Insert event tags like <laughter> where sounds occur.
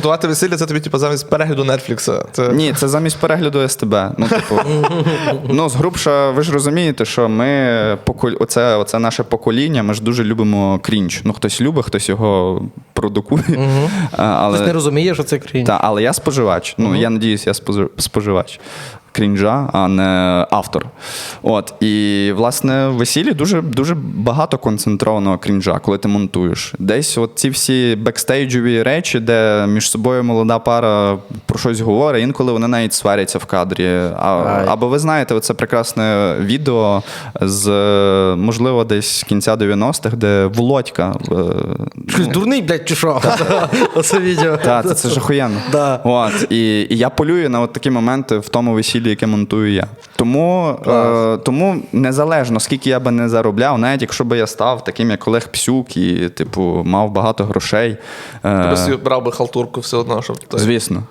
Готувати весілля це тобі, типу, замість перегляду Нетфлікса. Це... Ні, це замість перегляду СТБ. Ну, типу, <laughs> ну, згрубша, ви ж розумієте, що ми поколь... оце, оце наше покоління, ми ж дуже любимо крінж. Ну, хтось любить, хтось його продукує. Але... Хтось не розуміє, що це крінж. Та, але я споживач. Ну, я надіюсь, я спожи- споживач крінжа, а не автор. От. І, власне, в весіллі дуже, дуже багато концентрованого крінжа, коли ти монтуєш. Десь от ці всі бекстейджові речі, де між собою молода пара щось говорить, інколи вони навіть сваряться в кадрі. А, або ви знаєте, це прекрасне відео з, е, можливо, десь кінця 90-х, де Володька. е, Щось дурний, блядь, чи що? <laughs> Оце відео. так, це, це ж охуєнно. Да. От, і, і я полюю на от такі моменти в тому весіллі, яке монтую я. Тому, е, тому незалежно, скільки я би не заробляв, навіть якщо би я став таким, як Олег Псюк, і, типу, мав багато грошей. Е, Просто брав би халтурку все одно, щоб... звісно.